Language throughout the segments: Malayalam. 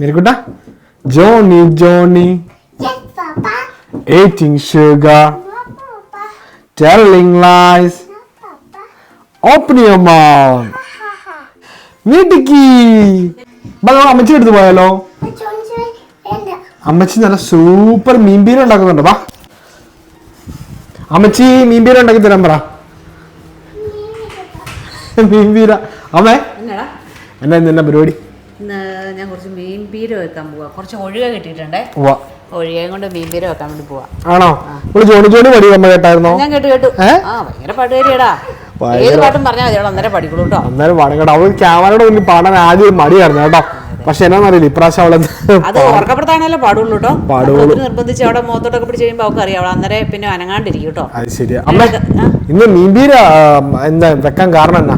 മെരിക്കുട്ട. Johny Johny. Eating sugar. Telling lies. Open your mouth. വീട്ടിക്ക് അമ്മച്ചി എടുത്ത് പോയാലോ? അമ്മച്ചി നല്ല സൂപ്പർ മീൻപീര ഉണ്ടാക്കുന്നുണ്ട് വാ അമ്മച്ചി മീൻപീര ഉണ്ടാക്കി തരാൻ പറ. മീൻപീര അമ്മേ. എന്നടാ? എന്നാ ഇന്ന് പരിപാടി? ഞാൻ കുറച്ച് മീൻ പീര വെക്കാൻ പോവാ. കുറച്ച് ഒഴുക കിട്ടിയിട്ടുണ്ടേ. ഒഴുകയും കൊണ്ട് മീൻ പീര വെക്കാൻ വേണ്ടി പോവാ. ആണോ? ജോണി ജോണി പടി അമ്മ കേട്ടായിരുന്നോ? ഞാൻ കേട്ടു കേട്ടു. ആ ഭയങ്കര പാട്ടുകാരിയടാ ഏത് പാട്ടും പറഞ്ഞാൽ മതി അന്നേരം പഠിക്കുള്ളൂ കേട്ടോ. അന്നേരം പാടും കേട്ടോ അവൾ ക്യാമറയുടെ മുന്നിൽ പാടാൻ ആദ്യം ഒരു മടിയായിരുന്നു കേട്ടോ. പക്ഷെ എന്നാന്നറിയില്ല ഇപ്രാവശ്യം അവളെ അത് ഓർക്കപ്പെടുത്താണല്ലോ പാടുള്ളൂ കേട്ടോ. പാടുള്ളൂ. നിർബന്ധിച്ച് അവിടെ മുഖത്തോട്ടൊക്കെ പിടിച്ച് കഴിയുമ്പോൾ അവൾക്ക് അറിയാം. അവൾ അന്നേരം പിന്നെ അനങ്ങാണ്ടിരിക്കും കേട്ടോ. അത് ശരിയാ. അമ്മ. ഇന്ന് മീൻപീര എന്താ വെക്കാൻ കാരണം എന്നാ?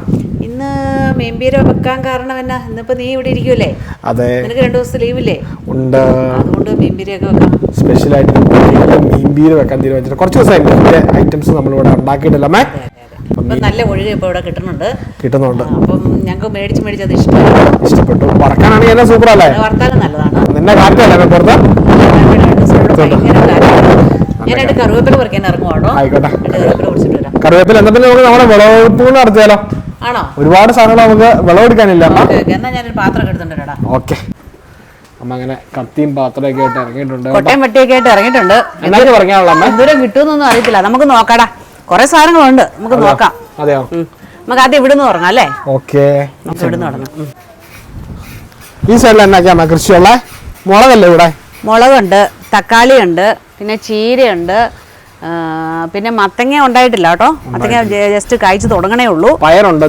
ഇന്ന് മീൻ പീര വെക്കാൻ കാരണം എന്നാ? ഇന്നിപ്പോ നീ ഇവിടെ ഇരിക്കൂലേ അതെ. നിനക്ക് രണ്ടു ദിവസം ലീവില്ലേ ഉണ്ട്. അതുകൊണ്ട് മീൻ പീരയൊക്കെ വെക്കാം. സ്പെഷ്യലായിട്ട് മീൻപീര് വെക്കാൻ തീരുമാനിച്ചിട്ട് കുറച്ച് ദിവസമായിട്ട് ഐറ്റംസ് നമ്മളിവിടെ ഉണ്ടാക്കിയിട്ടില്ല. ഇപ്പൊ നല്ല ഒഴുക ഇപ്പൊ ഇവിടെ കിട്ടുന്നുണ്ട്. കിട്ടുന്നുണ്ട്. അപ്പം ഞങ്ങൾക്ക് മേടിച്ച് മേടിച്ച് അത് ഇഷ്ടമാണ്. ഇഷ്ടപ്പെട്ടു. വറക്കാനാണെങ്കിൽ എല്ലാം സൂപ്പർ അല്ലേ വർത്താനം നല്ലതാണ്. നിന്നെ കാറ്റല്ലേ പുറത്ത്. ഞാൻ രണ്ട് കറിവേപ്പില പറിക്കാൻ ഇറങ്ങും ആയിക്കോട്ടെ. കറിവേപ്പില എന്നാ പിന്നെ നമുക്ക് നമ്മുടെ വിളവെടുപ്പ് നടത്തിയാലോ? ആണോ? ഒരുപാട് സാധനങ്ങൾ നമുക്ക് വിളവെടുക്കാനില്ല എന്നാ ഞാനൊരു പാത്രം എടുത്തിട്ടുണ്ടടാ ഓക്കെ. അമ്മ അങ്ങനെ കത്തിയും പാത്രമൊക്കെ ആയിട്ട് ഇറങ്ങിയിട്ടുണ്ട്. കൊട്ടയും വെട്ടിയൊക്കെ ആയിട്ട് ഇറങ്ങിയിട്ടുണ്ട്. എന്തൊക്കെ പറഞ്ഞാണല്ലോ അമ്മ. എന്തോരം കിട്ടുമെന്നൊന്നും അറിയത്തില്ല. നമുക്ക് നോക്കാടാ. കുറെ സാധനങ്ങളുണ്ട്. നമുക്ക് നോക്കാം. അതെയോ. നമുക്ക് ആദ്യം ഇവിടുന്ന് തുടങ്ങാം അല്ലേ? ഓക്കെ. നമുക്ക് ഇവിടുന്ന് തുടങ്ങാം. ഈ സൈഡിൽ എന്നാക്കിയാ കൃഷിയുള്ള? മുളകല്ലേ ഇവിടെ? മുളകുണ്ട് തക്കാളിയുണ്ട് പിന്നെ ചീരയുണ്ട് പിന്നെ മത്തങ്ങ ഉണ്ടായിട്ടില്ല കേട്ടോ. മത്തങ്ങ ജസ്റ്റ് കഴിച്ചു തുടങ്ങണേ ഉള്ളൂ. പയറുണ്ട്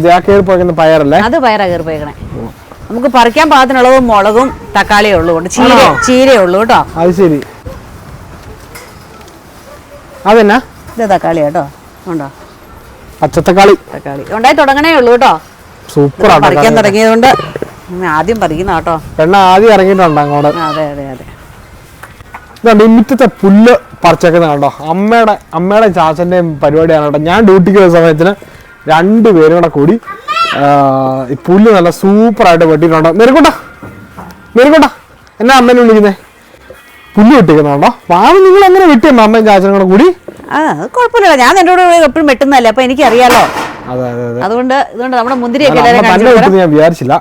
പയറല്ലേ? അത് പയറാ കയറി പോയേക്കണേ. നമുക്ക് പറിക്കാൻ പാകത്തിനുള്ളത് മുളകും തക്കാളിയും ഉള്ളൂ ചീര ആണോ? ചീരയേ ഉള്ളൂ കേട്ടോ. അത് ശരി. അതെന്നാ? ഇത് തക്കാളി കേട്ടോ. ഉണ്ടോ? പച്ചത്തക്കാളി. തക്കാളി. ഉണ്ടായി തുടങ്ങണേ ഉള്ളൂ കേട്ടോ. സൂപ്പർ പറിക്കാൻ തുടങ്ങിയതുകൊണ്ട് ആദ്യം പറിക്കുന്ന കേട്ടോ. പെണ്ണ ആദ്യം ഇറങ്ങിയിട്ടുണ്ട് അങ്ങോട്ട്? അതെ അതെ അതെ. മുറ്റത്തെ പുല്ല്. പറിച്ചേക്കുന്ന കണ്ടോ അമ്മയുടെ അമ്മയുടെ ചാച്ചന്റെയും പരിപാടിയാണ് കേട്ടോ. ഞാൻ ഡ്യൂട്ടിക്ക് വരുന്ന സമയത്തിന് രണ്ട് പേരും കൂടെ കൂടി ഈ പുല്ല് നല്ല സൂപ്പറായിട്ട് വെട്ടിയിട്ടുണ്ടോ. മെരുക്കോട്ട മെരുക്കോട്ട എന്നാ അമ്മേനെ വിളിക്കുന്നേ? പുല്ല് വെട്ടിക്കുന്നുണ്ടോ പാവം നിങ്ങൾ എങ്ങനെ വെട്ടിയമ്മ അമ്മയും ചാച്ചനും കൂടെ കൂടി. ആ കുഴപ്പമില്ല ഞാൻ എന്റെ കൂടെ എപ്പോഴും വെട്ടുന്നതല്ലേ അപ്പൊ എനിക്കറിയാലോ. അതെ അതെ അതെ. അതുകൊണ്ട് ഇതുകൊണ്ട് നമ്മുടെ മുന്തിരിയൊക്കെ എല്ലാവരും കാണിച്ചു ഞാൻ വിചാരിച്ചില്ല.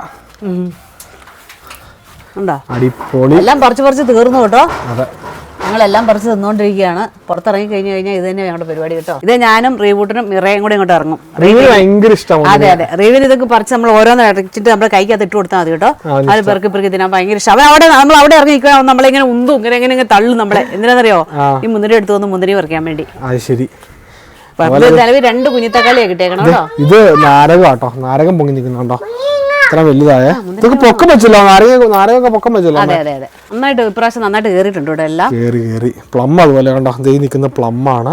ഉണ്ടോ അടിപൊളി. എല്ലാം പറിച്ച് പറിച്ച് തീർന്നു കേട്ടോ. അതെ. ഞങ്ങളെല്ലാം പറിച്ച് തിന്നുകൊണ്ടിരിക്കുകയാണ് പുറത്തിറങ്ങി കഴിഞ്ഞു കഴിഞ്ഞാൽ ഇത് തന്നെ ഞങ്ങളുടെ പരിപാടി കേട്ടോ. ഇത് ഞാനും റീബൂട്ടിനും മിറയും കൂടെ ഇങ്ങോട്ട് ഇറങ്ങും. ഭയങ്കര ഇഷ്ടമാണ് അതെ അതെ. റീവിന് ഇതൊക്കെ പറിച്ച് നമ്മൾ ഓരോന്ന് ഇറച്ചിട്ട് നമ്മുടെ കൈക്കകത്ത് ഇട്ട് കൊടുത്താൽ മതി കേട്ടോ. അത് പെറുക്കി പെറുക്കി തിന്നാൻ ഭയങ്കര ഇഷ്ടം. അവൻ അവിടെ നമ്മൾ അവിടെ ഇറങ്ങി നിൽക്കുക നമ്മളിങ്ങനെ ഉന്തും ഇങ്ങനെ ഇങ്ങനെ തള്ളും നമ്മളെ. എന്തിനാണെന്നറിയോ. ഈ മുന്തിരി എടുത്ത് വന്ന് മുന്തിരി പറിക്കാൻ വേണ്ടി. അത് ശരി. രണ്ട് കുഞ്ഞിത്തക്കാളിയാണ് കിട്ടിയേക്കണം കേട്ടോ. ഇത് നാരകം കേട്ടോ നാരകം പൊങ്ങി നിൽക്കുന്നുണ്ടോ? ഇത്ര വലുതായ? ഇതൊക്കെ പൊക്കം വെച്ചല്ലോ നാരങ്ങ പൊക്കം വെച്ചല്ലോ അതെ അതെ അതെ. നന്നായിട്ട് ഇപ്രാവശ്യം നന്നായിട്ട് കയറിയിട്ടുണ്ട് ഇവിടെ എല്ലാം. കേറി കേറി. പ്ലം അതുപോലെ കണ്ടോ? ദേ നിൽക്കുന്ന പ്ലം ആണ്.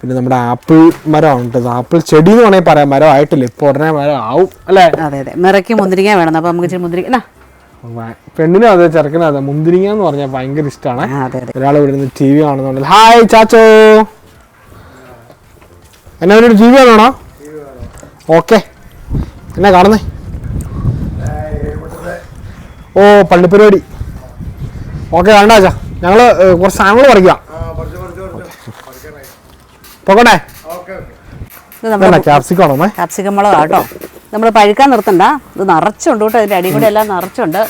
പിന്നെ നമ്മുടെ ആപ്പിൾ മരം ഉണ്ട്. ആപ്പിൾ ചെടി എന്ന് വേണമെങ്കിൽ പറയാം. മരം ആയിട്ടില്ല. ഇപ്പൊ ഉടനെ മരം ആവും അല്ലേ? അതെ അതെ. മിറയ്ക്ക് മുന്തിരിങ്ങ വേണം. അപ്പൊ നമുക്ക് ഇച്ചിരി മുന്തിരിങ്ങ. പെണ്ണിനും അതെ ചെറുക്കനും അതെ. മുന്തിരിങ്ങ എന്ന് പറഞ്ഞാൽ ഭയങ്കര ഇഷ്ടമാണ് ആ, അതെ അതെ. ഒരാൾ ഇവിടെ നിന്ന് ടി വി കാണുന്നുണ്ട്. ഹായ് ചാച്ചോ. എന്നാ ഒരു ടി വി കാണണോ ഓക്കെ. എന്നാ കാണുന്നേ. ഓ പള്ളിപ്പരിപാടി. ഓക്കെ വേണ്ട ചാ ഞങ്ങൾ കുറച്ച് സാധനങ്ങൾ പറിക്കാം. പോകട്ടെ വേണ്ട ക്യാപ്സിക്കം മുളക് കേട്ടോ. നമ്മൾ പഴുക്കാൻ നിർത്തണ്ട. ഇത് നിറച്ചുണ്ട് കേട്ടോ. ഇതിന്റെ അടി കൂടെ എല്ലാം നിറച്ചുണ്ട്.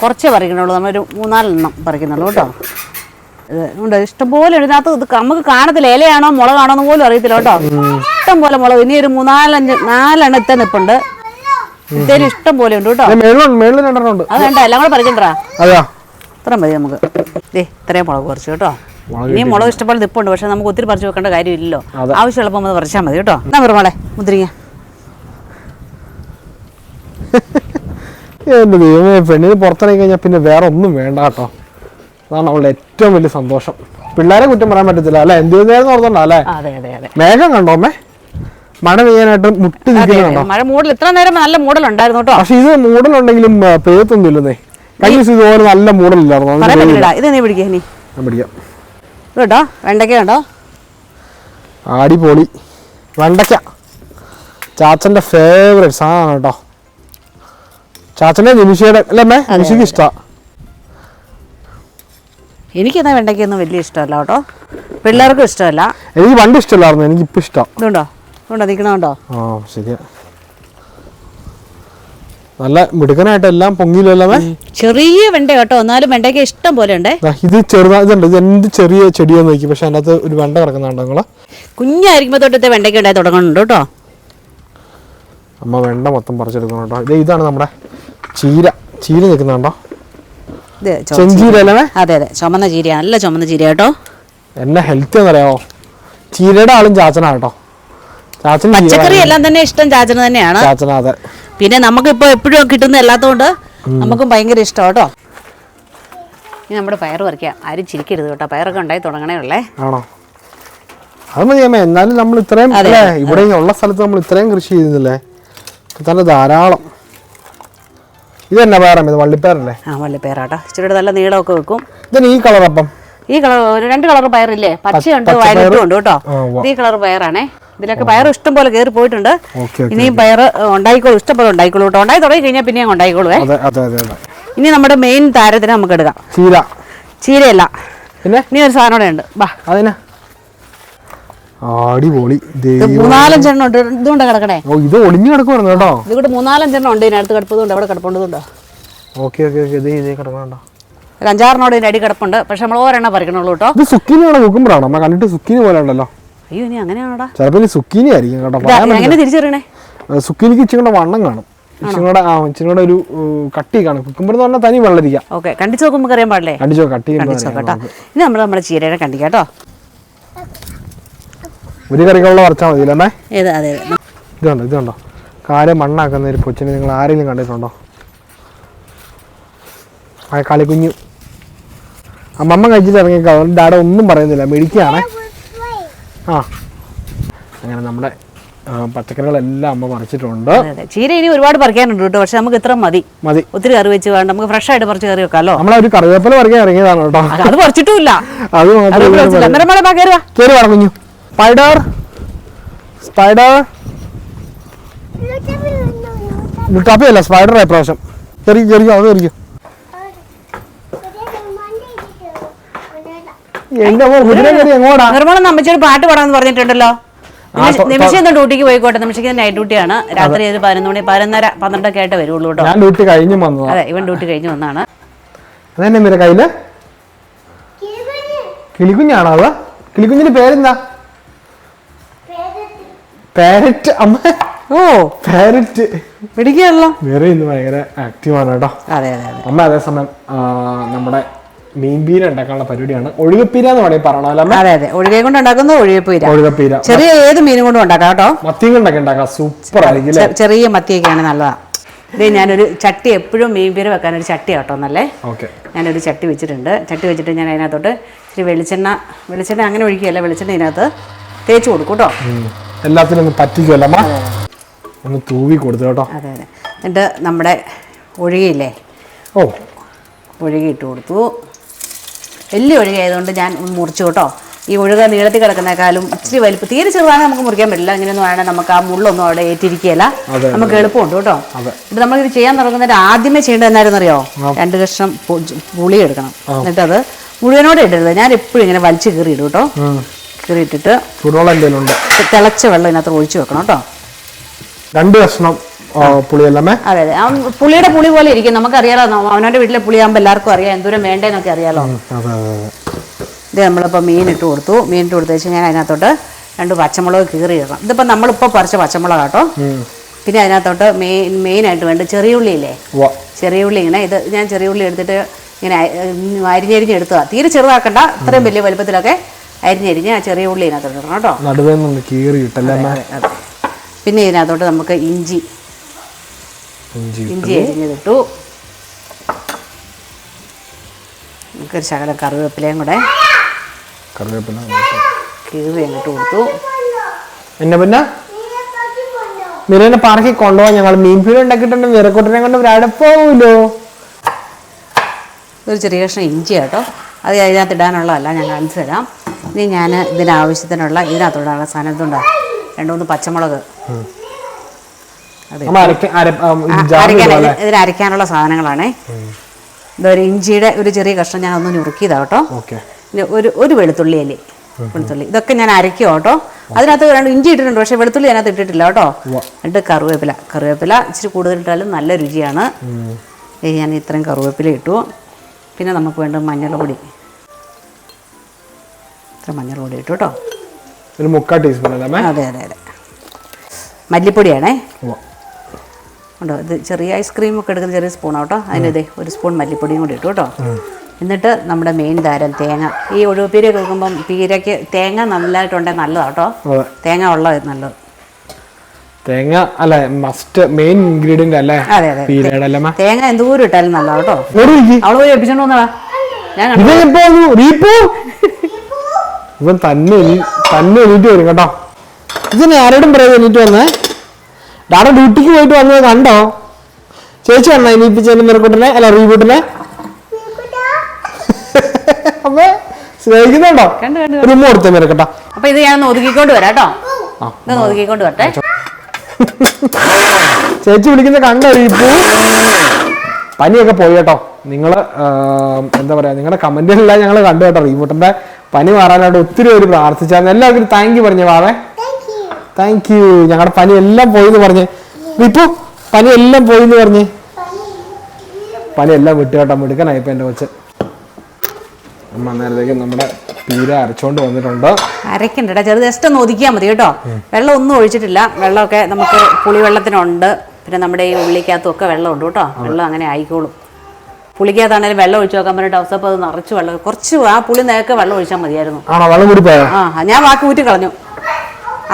കുറച്ചേ പറിക്കണുള്ളൂ. നമ്മളൊരു മൂന്നാലെണ്ണം പറിക്കുന്നുള്ളൂ കേട്ടോ. ഇത് ഉണ്ട് ഇഷ്ടംപോലെ. ഇതിനകത്ത് ഇത് നമുക്ക് കാണത്തില്ല. ഇലയാണോ മുളകാണോ എന്ന് പോലും അറിയത്തില്ല കേട്ടോ. ഇഷ്ടം പോലെ മുളക്. ഇനി ഒരു മൂന്നാലഞ്ച് നാലെണ്ണം ഇത്ത നിപ്പുണ്ട്. ഇത്തേലും ഇഷ്ടം പോലെ ഉണ്ട് കേട്ടോ. മേളിലുണ്ട് മേളിൽ രണ്ടെണ്ണം ഉണ്ട്. അത് വേണ്ട എല്ലാം കൂടെ പറിക്കണ്ടാ? അതെയോ? ഇത്ര മതി നമുക്ക്. ദേ ഇത്രയും മുളക് പറിച്ചു കേട്ടോ. ഇനിയും മുളക് ഇഷ്ടംപോലെ നിപ്പുണ്ട് പക്ഷെ നമുക്ക് ഒത്തിരി പറിച്ചു വെക്കേണ്ട കാര്യമില്ലല്ലോ. ആവശ്യമുള്ളപ്പോൾ ഒന്ന് പറിച്ചാൽ മതി കേട്ടോ. എന്നാ പെരുമാളെ മുദ്രിങ്ങ എന്റെ ദൈവമേ പെണ്ണിന് പുറത്തിറങ്ങി കഴിഞ്ഞാൽ പിന്നെ വേറെ ഒന്നും വേണ്ട കേട്ടോ. അതാണ് അവളുടെ ഏറ്റവും വലിയ സന്തോഷം. പിള്ളേരെ കുറ്റം പറയാൻ പറ്റത്തില്ല അല്ലെ? എന്ത് ചെയ്യുന്നതായിരുന്നു ഓർത്തോണ്ടല്ലേ മേഘം കണ്ടോ അമ്മേ? മഴ പെയ്യാനായിട്ട് മുട്ടി നിൽക്കുന്നുണ്ടോ മഴ മൂടൽ ഇത്ര നേരം നല്ല മൂടലുണ്ടായിരുന്നു കേട്ടോ. പക്ഷെ ഇത് മൂടലുണ്ടെങ്കിലും പെയ്യത്തൊന്നും ഇല്ലെന്നേ കഴിഞ്ഞ ദിവസം ഇതുപോലെ നല്ല മൂടലില്ലായിരുന്നു. ഇത് നീ നീ പിടിക്കാം. കേട്ടോ വെണ്ടയ്ക്ക ഉണ്ടോ? അടിപൊളി. വെണ്ടയ്ക്ക. ചാച്ചന്റെ ഫേവറേറ്റ് സാധനമാണ് കേട്ടോ. ചാച്ചന്റെ നിമിഷയുടെ അല്ലേ അമ്മേ? നിമിഷയ്ക്ക് ഇഷ്ടാ. എനിക്കെന്നാ വെണ്ടയ്ക്കൊന്നും വലിയ ഇഷ്ടമല്ല കേട്ടോ. പിള്ളേർക്കും ഇഷ്ടമല്ല. എനിക്ക് പണ്ട് ഇഷ്ടമല്ലായിരുന്നു. എനിക്ക് ഇപ്പം ഇഷ്ടം. ഇതുണ്ടോ? ഇതുണ്ടോ നിൽക്കണമുണ്ടോ ആ ശരിയാ. നല്ല മിടുക്കനായിട്ട് എല്ലാം പൊങ്ങിയില്ലല്ലേ ചെറിയ വെണ്ട കേട്ടോ. എന്നാലും വെണ്ടയ്ക്ക് ഇഷ്ടം പോലെ ഉണ്ട്. ഇത് ചെറുതായിട്ടുണ്ട് ഇത് എന്ത് ചെറിയ ചെടിയാന്ന് നോക്കി. പക്ഷെ അതിനകത്ത് ഒരു വെണ്ട കിടക്കുന്നുണ്ടോ നിങ്ങൾ? കുഞ്ഞായിരിക്കുമ്പോൾ തൊട്ടത്തെ വെണ്ടയ്ക്ക് ഉണ്ടായി തുടങ്ങുന്നുണ്ട് കേട്ടോ. അമ്മ വെണ്ട മൊത്തം പറിച്ചെടുക്കണം കേട്ടോ. ഇത് ഇതാണ് നമ്മുടെ ചീര. ചീര നിൽക്കുന്നുണ്ടോ? ഇത് ചോ- ചെഞ്ചീര അല്ലേ അതെ അതെ. ചുമന്ന ചീര. നല്ല ചുമന്ന ചീര കേട്ടോ. എന്നെ ഹെൽത്തി എന്നറിയാമോ ചീരയുടെ ആളും ചാച്ചനാ കേട്ടോ. പച്ചക്കറി എല്ലാം തന്നെ ഇഷ്ടം ചാച്ചന് തന്നെയാണ്. പിന്നെ നമുക്ക് ഇപ്പൊ എപ്പോഴും കിട്ടുന്ന അല്ലാത്തതുകൊണ്ട് നമുക്കും ഭയങ്കര ഇഷ്ടം കേട്ടോ. ഇനി നമ്മുടെ പയർ പറിക്കാം. ആരും ചിരിക്കരുത് കേട്ടോ. പയറൊക്കെ ഉണ്ടായി തുടങ്ങണേ ഉള്ളേ. ആണോ? അത് മതി അമ്മ. എന്നാലും നമ്മൾ ഇത്രയും അല്ലേ? ഇവിടെ ഉള്ള സ്ഥലത്ത് നമ്മൾ ഇത്രയും കൃഷി ചെയ്യുന്നില്ലേ? തന്നെ ധാരാളം. ഇത് തന്നെ പേരമ്മ ഇത് വള്ളിപ്പേരല്ലേ ആ വള്ളിപ്പയറാട്ടോ. ഇച്ചിരി നല്ല നീളമൊക്കെ വെക്കും. ഇതന്നെ ഈ കളർ അപ്പം ഈ കളർ രണ്ട് കളർ പയറില്ലേ? പച്ചയുണ്ട്. വയലറ്റും ഉണ്ട് കേട്ടോ. ഈ കളർ പയറാണേ. ഇതിലൊക്കെ പയർ ഇഷ്ടം പോലെ കയറി പോയിട്ടുണ്ട് ഇനിയും പയർ ഉണ്ടായിക്കോളൂ ഇഷ്ടം പോലെ ഉണ്ടായിക്കോളൂ കേട്ടോ. ഉണ്ടായി തുടങ്ങി കഴിഞ്ഞാൽ പിന്നെ അങ്ങ് ഉണ്ടായിക്കോളൂ ഇനി നമ്മുടെ മെയിൻ താരത്തിന് നമുക്ക് എടുക്കാം. ചീര. ചീരയല്ല. പിന്നെ? ഇനി ഒരു സാധനം കൂടെ ഉണ്ട്. ബാ. അതിനാ അടിപൊളി. ഇത് ദൈവം മൂന്നാലഞ്ചെണ്ണം ഉണ്ട്. ഇതുകൊണ്ട് കിടക്കണേ. ഓ ഇത് ഒളിഞ്ഞു കിടക്കുവായിരുന്നു കേട്ടോ. ഇതുകൊണ്ട് മൂന്നാലഞ്ചെണ്ണം ഉണ്ട് ഇതിനടുത്ത് കിടപ്പതുണ്ട് അവിടെ കിടപ്പുണ്ടതുണ്ടോ ഓക്കെ ഓക്കെ ഓക്കെ. ഇത് ഇതേ കിടക്കണോ ഒരു അഞ്ചാറിനോട് അടി കിടപ്പുണ്ട്. പക്ഷെ നമ്മൾ ഒരെണ്ണം പറിക്കണുള്ളൂ കേട്ടോ. ഇത് കണ്ടിട്ട് സുക്കിനി പോലെ ഉണ്ടല്ലോ. അയ്യോ ഇനി അങ്ങനെയാണോടാ? ചിലപ്പോൾ ഇനി സുക്കിനി ആയിരിക്കും കേട്ടോ. എങ്ങനെ തിരിച്ചറിയണേ. സുക്കിനിക്ക് ഇച്ചിരി കൂടെ വണ്ണം കാണും. ഇച്ചിരി കൂടെ ആ ഇച്ചിരി കൂടെ ഒരു കട്ടി കാണും. എന്ന് പറഞ്ഞാൽ തനി വെള്ളരിക്കാം. ഓക്കെ കണ്ടിച്ച് നോക്കുമ്പോൾ പാടില്ലേ? കണ്ടിച്ചോ കട്ടി ചെയ്യുമ്പോൾ കണ്ടിച്ച് അറിയാം നോക്കട്ടോ നമുക്ക്. ഇനി നമ്മൾ നമ്മുടെ ചീരയുടെ കണ്ടിക്കാം കേട്ടോ. ഒരു കറികളുള്ള വരച്ചാൽ മതി അല്ലേ? ഏത് അതെ അതെ. ഇതുണ്ടോ ഇതുണ്ടോ കാൽ മണ്ണാക്കുന്ന ഒരു കൊച്ചിനെ നിങ്ങൾ ആരെങ്കിലും കണ്ടിട്ടുണ്ടോ? ആ കളിക്കുഞ്ഞു അമ്മമ്മ കഴിച്ചിട്ട് ഇറങ്ങിയേക്കാം അതുകൊണ്ട് ഡാഡ ഒന്നും പറയുന്നില്ല. മെഡിക്കാണേ ആ. അങ്ങനെ നമ്മുടെ പച്ചക്കറികളെല്ലാം അമ്മ പറിച്ചിട്ടുണ്ട്. ചീര ഇനി ഒരുപാട് പറിക്കാനുണ്ട് കേട്ടോ പക്ഷെ നമുക്ക് ഇത്ര മതി. മതി. ഒത്തിരി കറി വെച്ച് വേണ്ട. നമുക്ക് ഫ്രഷ് ആയിട്ട് പറിച്ച് കറി വെക്കാമല്ലോ. നമ്മളെ ഒരു കറിവേപ്പില പറിക്കാൻ ഇറങ്ങിയതാണ് കേട്ടോ. അത് പറിച്ചിട്ടില്ല അത് മാത്രം പറഞ്ഞു സ്പൈഡർ സ്പൈഡർ ലുട്ടാപ്പിയല്ല സ്പൈഡർ പ്രാവശ്യം. ചെറിയ ചെറിയ അത് കയറിക്കോ എന്റെ അമ്മ കുതിര കയറി എങ്ങോടാ നിർമ്മളം അമ്മച്ചൊരു പാട്ട് പാടാന്ന് പറഞ്ഞിട്ടുണ്ടല്ലോ. നിമിഷം എന്താ ഡ്യൂട്ടിക്ക് പോയിക്കോട്ടെ. നിമിഷം നൈറ്റ് ഡ്യൂട്ടിയാണ് രാത്രി ഒരു പതിനൊന്ന് മണി പതിനൊന്നര പന്ത്രണ്ടൊക്കെ ആയിട്ട് വരുള്ളൂ കേട്ടോ. ഞാൻ ഡ്യൂട്ടി കഴിഞ്ഞു വന്നു അതെ ഇവൻ ഡ്യൂട്ടി കഴിഞ്ഞു വന്നാണ്. അതന്നെ നിന്റെ കയ്യിൽ? കിളിക്കുഞ്ഞാണോ അത്? കിളിക്കുഞ്ഞിന്റെ പേരെന്താ? പാരറ്റ് അമ്മ. ഓ. പാരറ്റ് പിടിക്കാണല്ലോ വേറെ ഇന്ന് ഭയങ്കര ആക്റ്റീവാണ് കേട്ടോ. അതെ അതെ അതെ. അമ്മ അതേസമയം നമ്മുടെ മീൻപീര ഉണ്ടാക്കാനുള്ള പരിപാടിയാണ്. ഒഴുകപ്പീര എന്ന് വേണമെങ്കിൽ പറഞ്ഞാലും അതെ അതെ. ഒഴുകെ കൊണ്ട് ഉണ്ടാക്കുന്ന ഒഴുകപ്പീര. ഒഴുകപ്പീര. ചെറിയ ഏത് മീനും കൊണ്ട് ഉണ്ടാക്കാം കേട്ടോ? മത്തി കൊണ്ടൊക്കെ ഉണ്ടാക്കാം. സൂപ്പർ ആയിരിക്കും ചെറിയ മത്തിയൊക്കെയാണ് നല്ലതാ. ഇത് ഞാനൊരു ചട്ടി എപ്പോഴും മീൻ പീര വെക്കാൻ ഒരു ചട്ടി കേട്ടോ എന്നല്ലേ ഞാനൊരു ചട്ടി വെച്ചിട്ടുണ്ട്. ചട്ടി വെച്ചിട്ട് ഞാൻ അതിനകത്തോട്ട് ഇച്ചിരി വെളിച്ചെണ്ണ വെളിച്ചെണ്ണ അങ്ങനെ ഒഴിക്കുകയല്ല വെളിച്ചെണ്ണ ഇതിനകത്ത് തേച്ച് കൊടുക്കും കേട്ടോ. എല്ലാത്തിനും ഒന്ന് പറ്റിക്കുമല്ലോ ഒന്ന് തൂവി കൊടുത്തു കേട്ടോ. അതെ അതെ. എന്നിട്ട് നമ്മുടെ ഒഴുകിയില്ലേ? ഓ. ഒഴുകി ഇട്ട് കൊടുത്തു. വലിയ ഒഴുകയതുകൊണ്ട് ഞാൻ മുറിച്ചു കേട്ടോ. ഈ ഒഴുക നീളത്തിൽ കിടക്കുന്നേക്കാളും ഇച്ചിരി വലിപ്പം തീരെ ചെറുതാണെങ്കിൽ നമുക്ക് മുറിക്കാൻ പറ്റില്ല. ഇങ്ങനെയൊന്നും വേണേൽ നമുക്ക് ആ മുള്ളൊന്നും അവിടെ ഏറ്റിരിക്കുകയല്ല. നമുക്ക് എളുപ്പമുണ്ട് കേട്ടോ. ഇത് നമ്മളിത് ചെയ്യാൻ തുടങ്ങുന്നതിന് ആദ്യമേ ചെയ്യേണ്ടത് എന്നായിരുന്നു അറിയോ രണ്ട് കഷ്ണം പുളി എടുക്കണം. എന്നിട്ട് അത് മുഴുവനോടെ ഇടരുത്. ഞാൻ എപ്പോഴും ഇങ്ങനെ വലിച്ചു കീറി ഇടും കേട്ടോ കീറിയിട്ടിട്ട് തിളച്ച വെള്ളം ഇതിനകത്ത് ഒഴിച്ചു വെക്കണം കേട്ടോ. രണ്ട് കഷ്ണം ആ, പുളിയല്ലമ്മേ അതെ അതെ. ആ പുളിയുടെ പുളി പോലെ ഇരിക്കും. നമുക്കറിയാലോ അവനവന്റെ വീട്ടിലെ പുളിയാകുമ്പോൾ എല്ലാവർക്കും അറിയാം. എന്തോരം വേണ്ടേന്നൊക്കെ അറിയാലോ. അതെ ഇത് നമ്മളിപ്പോൾ മീൻ ഇട്ട് കൊടുത്തു. മീൻ ഇട്ട് കൊടുത്തു വെച്ചാൽ ഞാൻ അതിനകത്തോട്ട് രണ്ട് പച്ചമുളക് കീറി ഇടണം. ഇതിപ്പോൾ നമ്മളിപ്പോൾ പറിച്ച പച്ചമുളക് കേട്ടോ പിന്നെ അതിനകത്തോട്ട് മെയിൻ മെയിനായിട്ട് വേണ്ട ചെറിയ ഉള്ളി ഇല്ലേ ചെറിയ ഉള്ളി ഇങ്ങനെ ഇത് ഞാൻ ചെറിയ ഉള്ളി എടുത്തിട്ട് ഇങ്ങനെ അരിഞ്ഞരിഞ്ഞ് എടുത്തതാണ് തീരെ ചെറുതാക്കണ്ട. ഇത്രയും വലിയ വലുപ്പത്തിലൊക്കെ അരിഞ്ഞരിഞ്ഞ് ആ ചെറിയ ഉള്ളി ഇതിനകത്തോട്ട് ഇടണം കേട്ടോ. പിന്നെ ഇതിനകത്തോട്ട് നമുക്ക് ഇഞ്ചി. ഇഞ്ചി അരിഞ്ഞതിട്ടു നമുക്കൊരു ശകലം കറിവേപ്പിലയും കൂടെ കറിവേപ്പില. കീറി അങ്ങോട്ട് കൊടുത്തു. എന്നെ പിന്നെ? മിരനെ പാർക്കിൽ കൊണ്ടുപോകാൻ ഞങ്ങൾ മീൻ മീൻപീര ഉണ്ടാക്കിയിട്ടുണ്ട്. മിറക്കുട്ടിനെ കൊണ്ട് ഒരാടെ പോകൂലോ ഒരു ചെറിയ കഷ്ണം ഇഞ്ചി കേട്ടോ. അത് അതിനകത്ത് ഇടാനുള്ളതല്ല. ഞാൻ കാണിച്ചു തരാം. ഇനി ഞാൻ ഇതിനാവശ്യത്തിനുള്ള ഇതിനകത്തോടാനുള്ള സാധനം ഇതുണ്ടോ? രണ്ട് മൂന്ന് പച്ചമുളക് അരയ്ക്കാനുള്ള സാധനങ്ങളാണേ. ഇതൊരു ഇഞ്ചിയുടെ ഒരു ചെറിയ കഷ്ണം ഞാൻ ഒന്ന് ഞുറുക്കിയതാ കേട്ടോ. ഒരു ഒരു വെളുത്തുള്ളി അല്ലേ വെളുത്തുള്ളി. ഇതൊക്കെ ഞാൻ അരയ്ക്കും കേട്ടോ. അതിനകത്ത് രണ്ട് ഇഞ്ചി ഇട്ടിട്ടുണ്ട് പക്ഷേ വെളുത്തുള്ളി അതിനകത്ത് ഇട്ടിട്ടില്ല കേട്ടോ. എന്നിട്ട് കറിവേപ്പില. കറിവേപ്പില ഇച്ചിരി കൂടുതൽ ഇട്ടാലും നല്ല രുചിയാണ്. ഞാൻ ഇത്രയും കറിവേപ്പില ഇട്ടു. പിന്നെ നമുക്ക് വേണ്ട മഞ്ഞൾപ്പൊടി ഇത്ര മഞ്ഞൾപ്പൊടി ഇട്ടു കേട്ടോ. ഒരു മുക്കാൽ ടീസ്പൂൺ അല്ലേ അമ്മേ? അതെ അതെ അതെ. മല്ലിപ്പൊടിയാണേ. ഉണ്ടോ? ഇത് ചെറിയ ഐസ്ക്രീം ഒക്കെ എടുക്കുന്ന ചെറിയ സ്പൂൺ കേട്ടോ. അതിനെ ഇതേ ഒരു സ്പൂൺ മല്ലിപ്പൊടിയും കൂടി ഇട്ടു കേട്ടോ. എന്നിട്ട് നമ്മുടെ മെയിൻ താരം തേങ്ങ. ഈ ഒഴുപീരയൊക്കെ കേൾക്കുമ്പം പീരയ്ക്ക് തേങ്ങ നല്ലതായിട്ടുണ്ടെങ്കിൽ നല്ലതാണ് കേട്ടോ. തേങ്ങ ഉള്ളത് നല്ലത്. തേങ്ങ അല്ലെ മസ്റ്റ് മെയിൻ ഇൻഗ്രീഡിയന്റ് അല്ലേ? പീരയുടെ അല്ലേ തേങ്ങ എന്തോരം ഇട്ടാലും നല്ല കേട്ടോ. അവൾ പോയി എപ്പിച്ചോണ്ട് വന്നടാ? ഇവൻ തന്നെ തന്നെ എണീറ്റ് വരും കേട്ടോ. ഇതിന് ആരോടും പറയാതെ എണീറ്റ് വന്നേ? ഡാഡ ഡ്യൂട്ടിക്ക് പോയിട്ട് വന്നത് കണ്ടോ? ചേച്ചി കണ്ടോ ഇനിയിപ്പിച്ചതിന് മെറക്കൂട്ടിനെ? അല്ല റീബൂട്ടിനെ? അമ്മേ സ്നേഹിക്കുന്നുണ്ടോ? റിമോ കൊടുത്ത മെറക്കട്ടാ. അപ്പൊ ഇത് ഞാൻ ഒതുക്കിക്കൊണ്ട് വരാട്ടോ കേട്ടോ. ഒതുക്കിക്കൊണ്ട് വരട്ടെ. ചേച്ചി വിളിക്കുന്ന കണ്ടോ റീപ്പു പനിയൊക്കെ പോയി കേട്ടോ. നിങ്ങൾ എന്താ പറയാ നിങ്ങളുടെ കമന്റിലെല്ലാം ഞങ്ങൾ കണ്ടു കേട്ടോ റീബൂട്ടിന്റെ. പനി മാറാനായിട്ട് ഒത്തിരി പേര് പ്രാർത്ഥിച്ചായിരുന്നു. എല്ലാവർക്കും താങ്ക് യു പറഞ്ഞു വാവേ. താങ്ക് യു ഞങ്ങളുടെ പനി എല്ലാം പോയി എന്ന് പറഞ്ഞ്. ഇപ്പൊ പനി എല്ലാം പോയി എന്ന് പറഞ്ഞ്. പനി എല്ലാം വിട്ടു കേട്ടോ. മിടുക്കനായി ഇപ്പൊ എന്റെ കൊച്ച്. അമ്മ നേരത്തേക്ക് നമ്മുടെ പീര അരച്ചോണ്ട് വന്നിട്ടുണ്ട്. അരക്കണ്ടടാ ചെറുത് ജസ്റ്റ് ഒന്ന് ഒതുക്കിയാൽ മതി കേട്ടോ. വെള്ളം ഒന്നും ഒഴിച്ചിട്ടില്ല. വെള്ളമൊക്കെ നമുക്ക് പുളിവെള്ളത്തിനുണ്ട്. പിന്നെ നമ്മുടെ ഈ ഉള്ളിക്കകത്തും ഒക്കെ വെള്ളമുണ്ട് കേട്ടോ. വെള്ളം അങ്ങനെ ആയിക്കോളും. പുളിക്കകത്താണേലും വെള്ളം ഒഴിച്ചു നോക്കാൻ പറഞ്ഞിട്ട് അവസപ്പം അത് നിറച്ച് വെള്ളം. കുറച്ച് ആ പുളി നേരൊക്കെ വെള്ളം ഒഴിച്ചാൽ മതിയായിരുന്നു. വെള്ളം ആ ഞാൻ വാക്ക് ഊറ്റി കളഞ്ഞു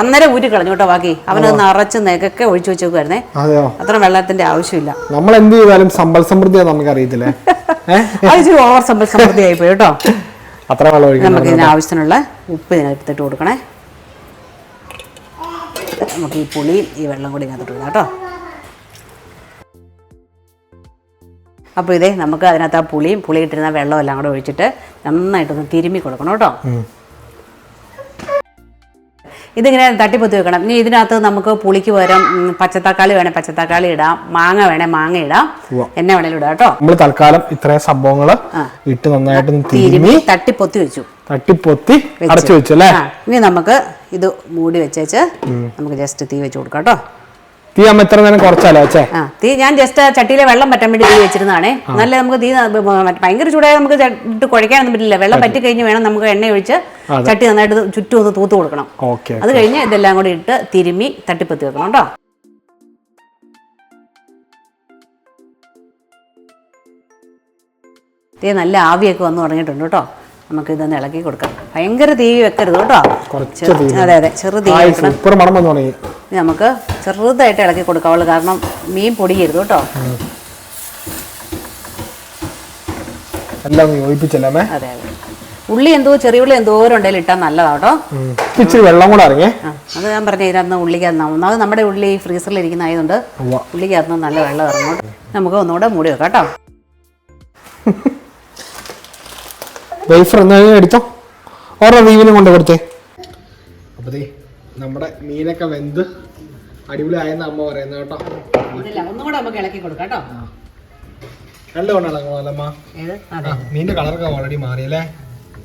അന്നേരം ഊരി കളഞ്ഞു കേട്ടോ ബാക്കി. അവനത് നിറച്ച് നെകൊക്കെ ഒഴിച്ചു വെച്ചേക്കുമായിരുന്നേ അതെയോ? അത്ര വെള്ളത്തിന്റെ ആവശ്യമില്ല. നമ്മൾ എന്ത് ചെയ്താലും സമ്പൽ സമൃദ്ധി നമുക്ക് അറിയത്തില്ലേ അതിച്ചിരി ഓവർ സമ്പൽ സമൃദ്ധി ആയിപ്പോയി കേട്ടോ. അത്ര വെള്ളം നമുക്ക് ഇതിന് ആവശ്യത്തിനുള്ള ഉപ്പ് ഇതിനകത്തിട്ട് കൊടുക്കണേ. നമുക്ക് ഈ പുളിയും ഈ വെള്ളം കൂടി ഇതിനകത്തിട്ട് ഇടാം കേട്ടോ. അപ്പോൾ ഇതേ നമുക്ക് അതിനകത്ത് ആ പുളിയും പുളി ഇട്ടിരുന്ന വെള്ളം എല്ലാം കൂടെ ഒഴിച്ചിട്ട് നന്നായിട്ടൊന്ന് തിരുമ്മി കൊടുക്കണം കേട്ടോ. ഇതിങ്ങനെ തട്ടിപ്പൊത്തി വെക്കണം. ഇനി ഇതിനകത്ത് നമുക്ക് പുളിക്ക് പകരം പച്ചത്തക്കാളി വേണേൽ പച്ചത്തക്കാളി ഇടാം. മാങ്ങ വേണേൽ മാങ്ങ ഇടാം. എന്നെ വേണേലും ഇടാം കേട്ടോ. നമ്മൾ തൽക്കാലം ഇത്രയും സംഭവങ്ങൾ ഇട്ട് നന്നായിട്ട് തിരുമി തട്ടിപ്പൊത്തി വെച്ചു. തട്ടിപ്പൊത്തി അടച്ചു വെച്ചു അല്ലേ? ഇനി നമുക്ക് ഇത് മൂടി വെച്ചേച്ച് നമുക്ക് ജസ്റ്റ് തീ വെച്ച് കൊടുക്കാം കേട്ടോ. തീ അമ്മ എത്ര നേരം കുറച്ചാലോ അച്ഛേ? ആ തീ ഞാൻ ജസ്റ്റ് ചട്ടിയിലെ വെള്ളം പറ്റാൻ വേണ്ടി തീ വെച്ചിരുന്നതാണേ. നല്ല നമുക്ക് തീ ഭയങ്കര ചൂടായ നമുക്ക് ഇട്ട് കുഴക്കാനൊന്നും പറ്റില്ല. വെള്ളം പറ്റി കഴിഞ്ഞ് വേണം നമുക്ക് എണ്ണ ഒഴിച്ച് ചട്ടി നന്നായിട്ട് ചുറ്റും ഒന്ന് തൂത്ത് കൊടുക്കണം. ഓക്കെ അത് കഴിഞ്ഞ് ഇതെല്ലാം കൂടി ഇട്ട് തിരുമ്മി തട്ടിപ്പത്തി വെക്കണം കേട്ടോ. തീ നല്ല ആവിയൊക്കെ വന്ന് തുടങ്ങിയിട്ടുണ്ട് കേട്ടോ. നമുക്ക് ഇതൊന്ന് ഇളക്കി കൊടുക്കാം. ഭയങ്കര തീ വെക്കരുത് കേട്ടോ. കുറച്ച് അതെ അതെ ചെറു തീ വെക്കണം. നമുക്ക് ചെറുതായിട്ട് ഇളക്കി കൊടുക്കാവുള്ളൂ. കാരണം മീൻ പൊടിയരുത് കേട്ടോ. എല്ലാം ഒന്ന് യോജിപ്പിച്ചല്ലേ അതെ അതെ. ഉള്ളി എന്തോ ചെറിയ ഉള്ളി എന്തോരം ഉണ്ടെങ്കിലും ഇട്ടാൽ നല്ലതാട്ടോ. ഇച്ചിരി വെള്ളം കൂടെ ഇറങ്ങി. അത് ഞാൻ പറഞ്ഞു ഇതിനകത്ത് ഉള്ളിക്കകത്ത് ഒന്നാമത് നമ്മുടെ ഉള്ളി ഫ്രീസറിൽ ഇരിക്കുന്ന ആയതുകൊണ്ട്. ഉള്ളിക്കകത്ത് നല്ല വെള്ളം ഇറങ്ങും. നമുക്ക് ഒന്നുകൂടെ മൂടി വെക്കാം കേട്ടോ. വൈഫർ എന്നാ എടുത്തോ. ഓരോ വീവിനും കൊണ്ട് കൊടുത്തേ. അപ്പൊ ദേ നമ്മുടെ മീനൊക്കെ വെന്ത് അടിപൊളിയായെന്ന് അമ്മ പറയുന്ന കേട്ടോ. ഒന്നും ഒന്നുകൂടെ നമുക്ക് ഇളക്കി കൊടുക്കാം കേട്ടോ. നല്ല കൊണ്ടാണ് അമ്മ ഏത്? അതെ. മീനിന്റെ കളറൊക്കെ ഓൾറെഡി മാറിയല്ലേ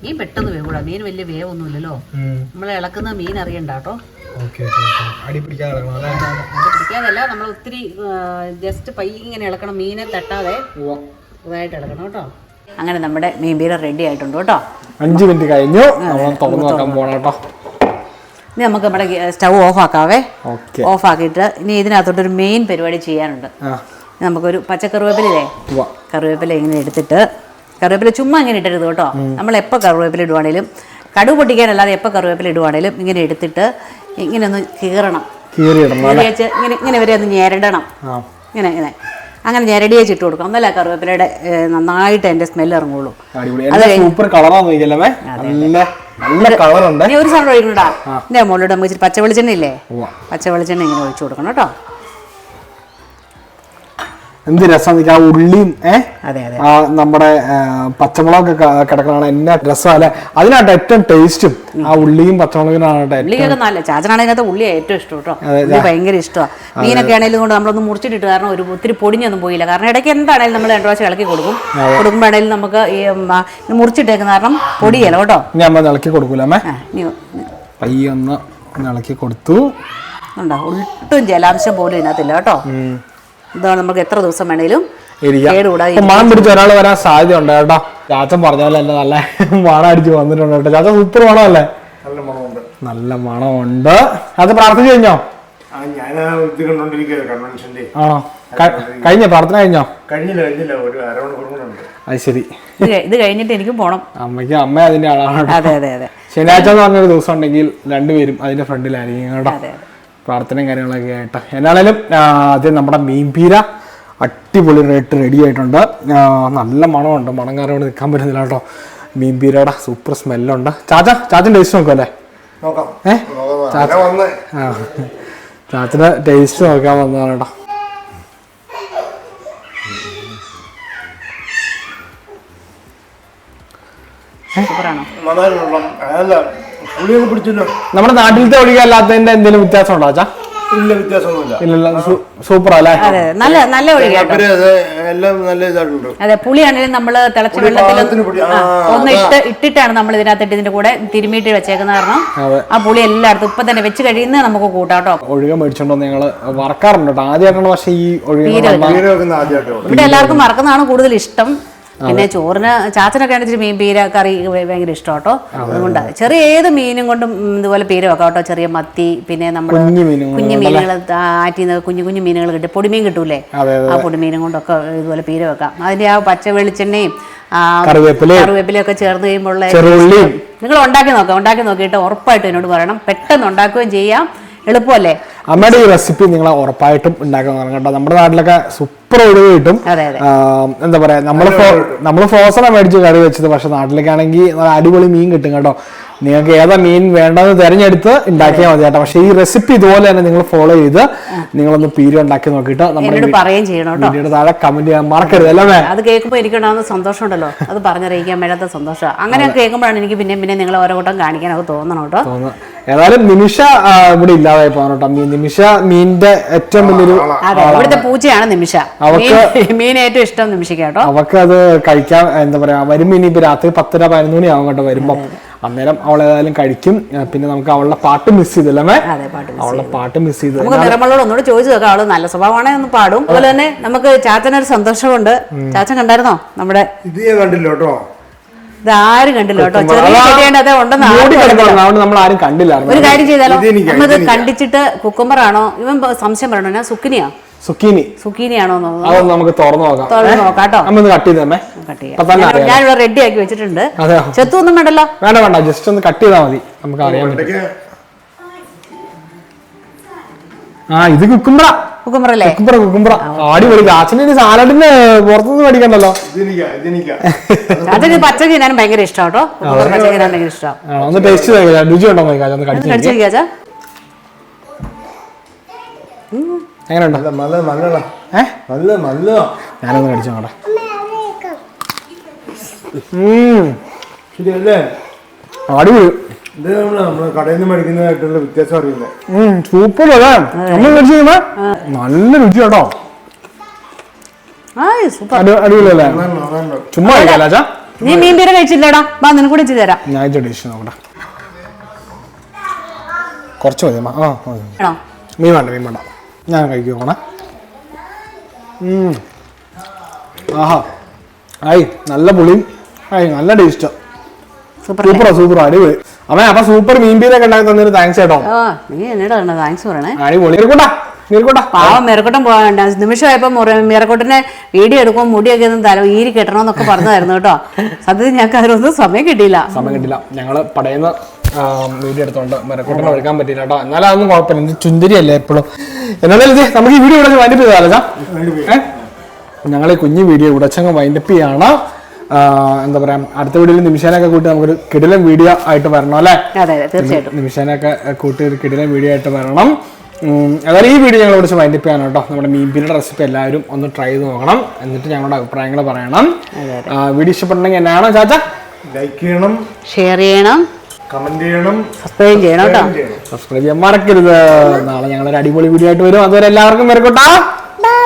മീൻ പെട്ടെന്ന് വേവൂടാ മീൻ വലിയ വേവൊന്നുമില്ലല്ലോ. നമ്മൾ ഇളക്കുന്ന മീൻ അറിയണ്ട കേട്ടോ. ഓക്കെ ഓക്കെ അടി പിടിക്കാതെ പിടിക്കാതല്ല നമ്മൾ ഒത്തിരി ജസ്റ്റ് പൈ ഇങ്ങനെ ഇളക്കണം. മീനെ തട്ടാതെ. ഇതായിട്ട് ഇളക്കണം കേട്ടോ. അങ്ങനെ നമ്മുടെ മീൻ പീര റെഡി ആയിട്ടുണ്ട് കേട്ടോ. അഞ്ച് മിനിറ്റ് കഴിഞ്ഞു. തുറന്നു നോക്കാൻ പോണം കേട്ടോ. ഇനി നമുക്ക് നമ്മുടെ സ്റ്റവ് ഓഫ് ആക്കാവേ. ഓഫ് ആക്കിയിട്ട് ഇനി ഇതിനകത്തോട്ട് ഒരു മെയിൻ പരിപാടി ചെയ്യാനുണ്ട്. നമുക്കൊരു പച്ചക്കറിവേപ്പിലേ. കറിവേപ്പില ഇങ്ങനെ എടുത്തിട്ട് കറിവേപ്പില ചുമ്മാ ഇങ്ങനെ ഇട്ടരുത് കേട്ടോ. നമ്മൾ എപ്പോൾ കറിവേപ്പില ഇടുവാണേലും കടുവ് പൊട്ടിക്കാനല്ലാതെ എപ്പോൾ കറിവേപ്പില ഇടുവാണേലും ഇങ്ങനെ എടുത്തിട്ട് ഇങ്ങനെ ഒന്ന് കീറണം കീറി വെച്ച് ഇങ്ങനെ ഇങ്ങനെ വരെ ഒന്ന് ഞെരടണം. ഇങ്ങനെ ഇങ്ങനെ. അങ്ങനെ ഞെരടി ചിട്ട് ഇട്ട് കൊടുക്കണം എന്നല്ല കറിവേപ്പിലയുടെ നന്നായിട്ട് അതിന്റെ സ്മെല്ല് ഇറങ്ങുള്ളൂ. അടിപൊളി. സൂപ്പർ കളറാണ് നല്ല കളറുണ്ട് ഒരു സാധനം ഒഴിക്കണടാ എന്റെ മുകളിലോട്ട് നമുക്ക് ഇച്ചിരി പച്ച വെളിച്ചെണ്ണ ഇല്ലേ. പച്ച വെളിച്ചെണ്ണ ഇങ്ങനെ ഒഴിച്ചു കൊടുക്കണം കേട്ടോ. എന്ത് രസം ആ ഉള്ളിയും ഏഹ് ആ നമ്മുടെ പച്ചമുളകൊക്കെ കിടക്കണാണ് എന്നാ രസമാണ് അല്ലെ അതിനായിട്ട് ഏറ്റവും ടേസ്റ്റും ആ ഉള്ളിയും പച്ചമുളകിനാണ് ഉള്ളിയൊക്കെ നല്ല ചാച്ചനാണ് അതിനകത്ത് ഉള്ളി ഏറ്റവും ഇഷ്ടം കേട്ടോ. ഉള്ളി ഭയങ്കര ഇഷ്ടമാണ് മീനൊക്കെ ആണെങ്കിലും കൊണ്ട് നമ്മളൊന്ന് മുറിച്ചിട്ടിട്ട് കാരണം ഒരു ഒത്തിരി പൊടിഞ്ഞൊന്നും പോയില്ല. കാരണം ഇടയ്ക്ക് എന്താണെങ്കിലും നമ്മൾ രണ്ടു പ്രാവശ്യം ഇളക്കി കൊടുക്കും. കൊടുക്കുമ്പോഴാണെങ്കിലും നമുക്ക് ഈ മുറിച്ചിട്ടേക്കുന്ന കാരണം പൊടിയല്ല കേട്ടോ. ഇനി അമ്മ ഇളക്കി കൊടുക്കൂല അമ്മേ? പയ്യൊന്ന് ഇളക്കി കൊടുത്തു. ഉണ്ടോ? ഒട്ടും ജലാംശം പോലും ഇതിനകത്തില്ല കേട്ടോ. ഇതാണ് നമുക്ക് എത്ര ദിവസം വേണേലും മണം പിടിച്ച ഒരാൾ വരാൻ സാധ്യത ഉണ്ട് കേട്ടോ. ചാച്ചൻ പറഞ്ഞ പോലെ തന്നെ നല്ല മണം അടിച്ച് വന്നിട്ടുണ്ട് കേട്ടോ. ചാച്ച സൂപ്പർ മണമല്ലേ? നല്ല മണമുണ്ട്. നല്ല മണമുണ്ട്. അത് പ്രാർത്ഥിച്ചു കഴിഞ്ഞോ? ആ ആണോ കഴിഞ്ഞോ? പ്രാർത്ഥന കഴിഞ്ഞോ? കഴിഞ്ഞില്ല കഴിഞ്ഞില്ല. ഒരു അത് ശരി. ഇത് കഴി- കഴിഞ്ഞിട്ട് എനിക്ക് പോണം. അമ്മയ്ക്ക് അമ്മ അതിന്റെ ആളാണ് അതെ അതെ അതെ. ശനിയാഴ്ച എന്ന് പറഞ്ഞൊരു ദിവസം ഉണ്ടെങ്കിൽ രണ്ടുപേരും അതിന്റെ ഫ്രണ്ടിലായിരിക്കും കേട്ടോ. പ്രാർത്ഥനയും കാര്യങ്ങളൊക്കെ ആയിട്ട്. എന്നാണേലും ആദ്യം നമ്മുടെ മീൻപീര അടിപൊളി റേറ്റ് റെഡി ആയിട്ടുണ്ട്. നല്ല മണമുണ്ട്. മണം കാരണം കൊണ്ട് നിൽക്കാൻ പറ്റുന്നില്ല കേട്ടോ. മീൻപീരയുടെ സൂപ്പർ സ്മെല്ലുണ്ട് ചാച്ച ചാച്ചൻ ടേസ്റ്റ് നോക്കുമല്ലേ നോക്കാം. ഏ? ചാച്ച ചാച്ചന്റെ ടേസ്റ്റ് നോക്കാൻ വന്നതാണ് കേട്ടോ. സൂപ്പറാണോ? പിടിച്ചില്ല നമ്മുടെ നാട്ടിലത്തെ ഒഴികല്ലാത്തതിന്റെ എന്തെങ്കിലും വ്യത്യാസം ഉണ്ടോ അച്ഛാ? ഇല്ല വ്യത്യാസമൊന്നുമില്ല. ഇല്ലല്ലോ സൂപ്പർ അല്ലേ? അതെ നല്ല നല്ല ഒഴി കേട്ടോ. അവർ അത് എല്ലാം നല്ല ഇതായിട്ടുണ്ട്. അതെ പുളിയാണെങ്കിലും നമ്മൾ തിളച്ച പുളി വെള്ളത്തിൽ പാകത്തിന് പുളി, ആ, ഒന്ന് ഇട്ട് ഇട്ടിട്ടാണ് നമ്മൾ ഇതിനകത്തിട്ട് ഇതിന്റെ കൂടെ തിരുമിയിട്ട് വെച്ചേക്കുന്ന കാരണം അതെ. ആ പുളി എല്ലായിടത്തും ഇപ്പൊ തന്നെ വെച്ച് കഴിയുന്നത് നമുക്ക് കൂട്ടാം കേട്ടോ. ഒഴുക മേടിച്ചോണ്ടോ വന്ന് ഞങ്ങൾ വറക്കാറുണ്ട് കേട്ടോ. ആദ്യമായിട്ടാണ് പക്ഷേ ഈ ഒഴുക ഇവിടെ എല്ലാവർക്കും വറക്കുന്നതാണ് കൂടുതൽ ഇഷ്ടം. പിന്നെ ചോറിന് ചാച്ചനൊക്കെ ആണെങ്കിൽ മീൻ പീര കറി ഭയങ്കര ഇഷ്ടം കേട്ടോ. അതുകൊണ്ട് ചെറിയ ഏത് മീനും കൊണ്ടും ഇതുപോലെ പീര വെക്കാം കേട്ടോ. ചെറിയ മത്തി പിന്നെ നമ്മൾ കുഞ്ഞു മീനുകൾ നിന്ന് കുഞ്ഞു കുഞ്ഞു മീനുകൾ കിട്ടും. പൊടിമീൻ കിട്ടൂലേ? ആ പൊടിമീനും കൊണ്ടൊക്കെ ഇതുപോലെ പീര വെക്കാം. അതിന്റെ ആ പച്ച വെളിച്ചെണ്ണയും കറിവേപ്പിലൊക്കെ ചേർന്ന് കഴിയുമ്പോൾ നിങ്ങൾ ഉണ്ടാക്കി നോക്കാം. ഉണ്ടാക്കി നോക്കിയിട്ട് ഉറപ്പായിട്ട് എന്നോട് പറയണം. പെട്ടെന്ന് ഉണ്ടാക്കുകയും ചെയ്യാം. എളുപ്പമല്ലേ? അമ്മയുടെ ഈ റെസിപ്പി നിങ്ങൾ ഉറപ്പായിട്ടും ഉണ്ടാക്കാൻ തുടങ്ങും കേട്ടോ. നമ്മുടെ നാട്ടിലൊക്കെ സൂപ്പർ ഒഴിവ് കിട്ടും. അതെ അതെ. എന്താ പറയാ നമ്മൾ നമ്മൾ ഫ്രോസണ മേടിച്ച് കറി വെച്ചത് പക്ഷെ നാട്ടിലേക്കാണെങ്കിൽ നല്ല അടിപൊളി മീൻ കിട്ടും കേട്ടോ. നിങ്ങൾക്ക് ഏതാ മീൻ വേണ്ടെന്ന് തിരഞ്ഞെടുത്ത് ഉണ്ടാക്കിയാൽ മതി കേട്ടോ. പക്ഷേ ഈ റെസിപ്പി ഇതുപോലെ തന്നെ നിങ്ങൾ ഫോളോ ചെയ്ത് നിങ്ങളൊന്ന് പീരി ഉണ്ടാക്കി നോക്കിയിട്ട് നമ്മുടെ എന്നോട് പറയുകയും ചെയ്യണം വീഡിയോയുടെ താഴെ കമന്റ് ചെയ്യാൻ മറക്കരുത് അല്ലേ അത് കേൾക്കുമ്പോൾ എനിക്കുണ്ടാകുന്ന സന്തോഷമുണ്ടല്ലോ. അത് പറഞ്ഞറിയിക്കാൻ മേലാത്ത സന്തോഷം. അങ്ങനെ കേൾക്കുമ്പോഴാണ് എനിക്ക് പിന്നെ പിന്നെ നിങ്ങൾ ഓരോ കൂട്ടം കാണിക്കാനൊക്കെ തോന്നണം കേട്ടോ. ഏതായാലും നിമിഷ ഇവിടെ ഇല്ലാതായി പോകണോട്ടോ കേട്ടോ. നിമിഷ മീനിന്റെ ഏറ്റവും വലിയൊരു ഇവിടുത്തെ പൂച്ചയാണ് നിമിഷ. അവക്ക് മീൻ- ഏറ്റവും ഇഷ്ടം നിമിഷിക്ക കേട്ടോ. അവക്ക് അത് കഴിക്കാൻ എന്താ പറയാ വരുമ്പോ ഇപ്പൊ രാത്രി പത്തര പതിനൊന്ന് മണി ആവും കേട്ടോ വരുമ്പോ. അന്നേരം അവൾ ഏതായാലും കഴിക്കും പിന്നെ നമുക്ക് അവളുടെ പാട്ട് മിസ് ചെയ്തല്ലേ അവളുടെ പാട്ട് മിസ് ചെയ്ത് നമുക്ക് നിറമളോട് ഒന്നുകൂടെ ചോദിച്ചു നോക്കാം അവൾ നല്ല സ്വഭാവമാണെങ്കിൽ ഒന്ന് പാടും. അതുപോലെ തന്നെ നമുക്ക് ചാച്ചനൊരു സന്തോഷമുണ്ട്. ചാച്ചൻ കണ്ടായിരുന്നോ നമ്മുടെ ഇത് കണ്ടില്ലോ കേട്ടോ ഇത് കണ്ടില്ല കേട്ടോ ചെറിയ ഉണ്ടെന്ന് ഒരു കാര്യം ചെയ്താലോ? നമ്മൾ കണ്ടിച്ചിട്ട് കുക്കുംബർ ഇവൻ സംശയം പറയണോ? ഞാൻ സുക്കിനിയാ? സുക്കീനി. സുക്കീനിയാണോ എന്ന് അതൊന്ന് നമുക്ക് തുറന്നു നോക്കാം. തുറന്നു നോക്കാം കേട്ടോ. നമ്മ കട്ട് ചെയ്ത് കട്ട് ചെയ്യാം. ഞാനിവിടെ റെഡി ആക്കി വെച്ചിട്ടുണ്ട്. ചെത്തു ഒന്നും വേണ്ടല്ലോ. വേണ്ട വേണ്ട. ജസ്റ്റ് ഒന്ന് കട്ട് ചെയ്താൽ മതി. നമുക്ക് അറിയാൻ പറ്റും. ആ ഇത് കുക്കുംബ്ര. കുക്കുംബ്ര അല്ലേ? കുക്കുംബ്ര കുക്കുംബ്ര. അടിപൊളി ചാച്ചന് സാലഡിന് പുറത്തുനിന്ന് മേടിക്കണ്ടല്ലോ. അതിന് പച്ചക്ക് തിന്നാനും ഭയങ്കര ഇഷ്ടം കേട്ടോ. പച്ചക്ക് തിന്നാൻ ഭയങ്കര ഇഷ്ടം. ഒന്ന് ടേസ്റ്റ് രുചി ഉണ്ടോ ഒന്ന് കടിച്ചു കടിച്ചു നോക്കിയാച്ചാ ഉണ്ടോ നല്ല നല്ല ഏഹ് നല്ല നല്ലതാ ഞാനൊന്ന് കടിച്ചു നോക്കട്ടെ അമ്മ അവിടേക്ക് ഉം. ശരിയല്ലേ? അടിപൊളി. ഇത് നമ്മൾ നമ്മൾ കടയിൽ നിന്ന് മേടിക്കുന്നതായിട്ടുള്ള വ്യത്യാസം അറിയുന്നത് സൂപ്പർ അല്ലേ നമ്മൾ കഴിയുമ്പോ നല്ല രുചി കേട്ടോ. അടിപൊളിയല്ലേ? ചുമ്മാ നീ മീൻ പീര കഴിച്ചില്ലടാ. വാ നിനക്ക് കൂടി ചെയ്തു തരാം. ഞാൻ ടേസ്റ്റ് നോക്കട്ടെ. കുറച്ച് മതി. ആ മീൻ വേണ്ട മീൻ വേണ്ട. ഞാൻ കഴിക്കോണേ ആഹാ. ആയി നല്ല പുളിയും ആയി നല്ല ടേസ്റ്റ്. സൂപ്പറാ സൂപ്പർ അടിപൊളി. അവൻ അപ്പൊ സൂപ്പർ മീൻ പീരൊക്കെ ഉണ്ടാക്കി തന്നൊരു താങ്ക്സ് കേട്ടോ നീ എന്നോട് താങ്ക്സ് പറയണേ. അടിപൊളി. നീർക്കോട്ടാ പാവം മിറക്കോട്ടം പോകാൻ നിമിഷമായപ്പോ മിറക്കോട്ടിനെ വീഡിയോ എടുക്കും മുടിയൊക്കെ ഒന്ന് തല ഈരി കെട്ടണമെന്നൊക്കെ പറഞ്ഞായിരുന്നു കേട്ടോ. സത്യത്തിൽ ഞങ്ങൾക്ക് അതിനൊന്നും സമയം കിട്ടിയില്ല. സമയം കിട്ടില്ല ഞങ്ങൾ പടയുന്ന വീഡിയോ എടുത്തോണ്ട് മരക്കൂട്ടം എടുക്കാൻ പറ്റില്ല കേട്ടോ എന്നാലും അതൊന്നും കുഴപ്പമില്ല. ചുന്തിരിയല്ലേ എപ്പോഴും. എന്നാലും ഇത് നമുക്ക് ഈ വീഡിയോ ഇവിടെ വൈൻഡപ്പ് ചെയ്താലോ ഞങ്ങൾ ഈ കുഞ്ഞു വീഡിയോ ഇവിടെ ചങ്ങ് വൈൻഡപ്പ് ചെയ്യാണ്. എന്താ പറയാ അടുത്ത വീഡിയോയിൽ നിമിഷാനൊക്കെ കൂട്ടി നമുക്കൊരു കിടിലൻ വീഡിയോ ആയിട്ട് വരണം അല്ലേ? തീർച്ചയായിട്ടും. നിമിഷാനൊക്കെ കൂട്ടി ഒരു കിടിലൻ വീഡിയോ ആയിട്ട് വരണം. അതായത് ഈ വീഡിയോ ഞങ്ങൾ വിളിച്ച് വൈൻഡപ്പ് ചെയ്യാൻ കേട്ടോ നമ്മുടെ മീൻപിരിയുടെ റെസിപ്പി എല്ലാവരും ഒന്ന് ട്രൈ ചെയ്ത് നോക്കണം. എന്നിട്ട് ഞങ്ങളുടെ അഭിപ്രായങ്ങൾ പറയണം. വീഡിയോ ഇഷ്ടപ്പെട്ടെങ്കിൽ എന്നാണ് ചാച്ച? ലൈക്ക് ചെയ്യണം. ഷെയർ ചെയ്യണം. കമന്റ് ചെയ്യണം. സബ്സ്ക്രൈബ് ചെയ്യണം കേട്ടോ. സബ്സ്ക്രൈബ് ചെയ്യാൻ മറക്കരുത്. നാളെ ഞങ്ങൾ ഒരു അടിപൊളി വീഡിയോ ആയിട്ട് വരും. അതുവരെ എല്ലാവർക്കും വരക്കോട്ടാ ബൈ